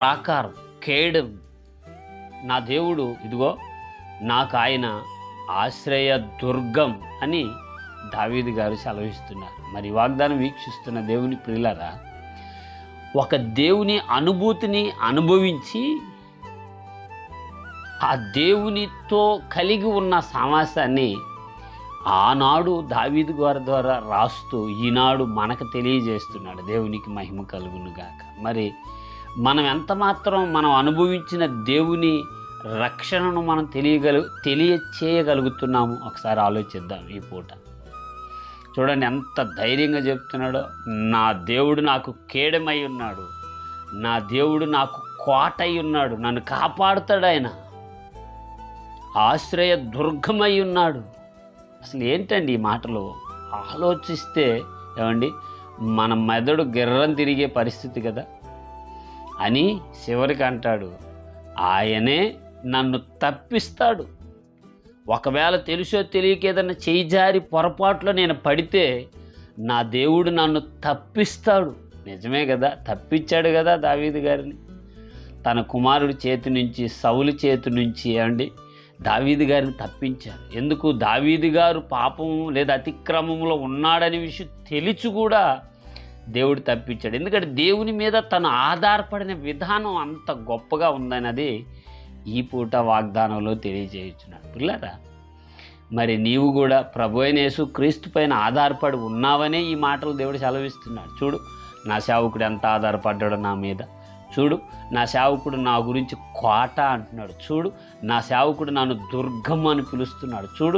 ప్రాకారం కేడం నా దేవుడు ఇదిగో నాకు ఆయన ఆశ్రయ దుర్గం అని దావీదు గారు సెలవిస్తున్నారు. మరి వాగ్దానం వీక్షిస్తున్న దేవుని ప్రియులరా ఒక దేవుని అనుభూతిని అనుభవించి ఆ దేవునితో కలిగి ఉన్న సమాసాన్ని ఆనాడు దావీదు గారి ద్వారా రాస్తూ ఈనాడు మనకు తెలియజేస్తున్నాడు. దేవునికి మహిమ కలుగును గాక మరి మనం ఎంత మాత్రం మనం అనుభవించిన దేవుని రక్షణను మనం తెలియగలు తెలియచేయగలుగుతున్నాము? ఒకసారి ఆలోచిద్దాం ఈ పూట. చూడండి ఎంత ధైర్యంగా చెప్తున్నాడో. నా దేవుడు నాకు కేడమై ఉన్నాడు. నా దేవుడు నాకు కోటై ఉన్నాడు. నన్ను కాపాడుతాడు ఆయన. ఆశ్రయ దుర్గమై ఉన్నాడు. అసలు ఏంటండి ఈ మాటలు? ఆలోచిస్తే ఏమండి? మన మెదడు గిర్రం తిరిగే పరిస్థితి కదా. అని చివరికి అంటాడు. ఆయనే నన్ను తప్పిస్తాడు. ఒకవేళ తెలుసో తెలియక ఏదైనా చేయి జారి పొరపాట్లో నేను పడితే నా దేవుడు నన్ను తప్పిస్తాడు. నిజమే కదా? తప్పించాడు కదా దావీదు గారిని? తన కుమారుడి చేతి నుంచి సౌలు చేతి నుంచి అండి దావీదు గారిని తప్పించారు. ఎందుకు? దావీదు గారు పాపము లేదా అతిక్రమంలో ఉన్నాడనే విషయం తెలిసి కూడా దేవుడు తప్పించాడు. ఎందుకంటే దేవుని మీద తను ఆధారపడిన విధానం అంత గొప్పగా ఉందన్నది ఈ పూట వాగ్దానంలో తెలియజేయుచున్నాడు. పిల్లరా మరి నీవు కూడా ప్రభు అయిన యేసు క్రీస్తు పైన ఆధారపడి ఉన్నావనే ఈ మాటలు దేవుడు సెలవిస్తున్నాడు. చూడు నా సేవకుడు ఎంత ఆధారపడ్డాడు నా మీద. చూడు నా సేవకుడు నా గురించి కోట అంటున్నాడు. చూడు నా సేవకుడు నన్ను దుర్గం అని పిలుస్తున్నాడు. చూడు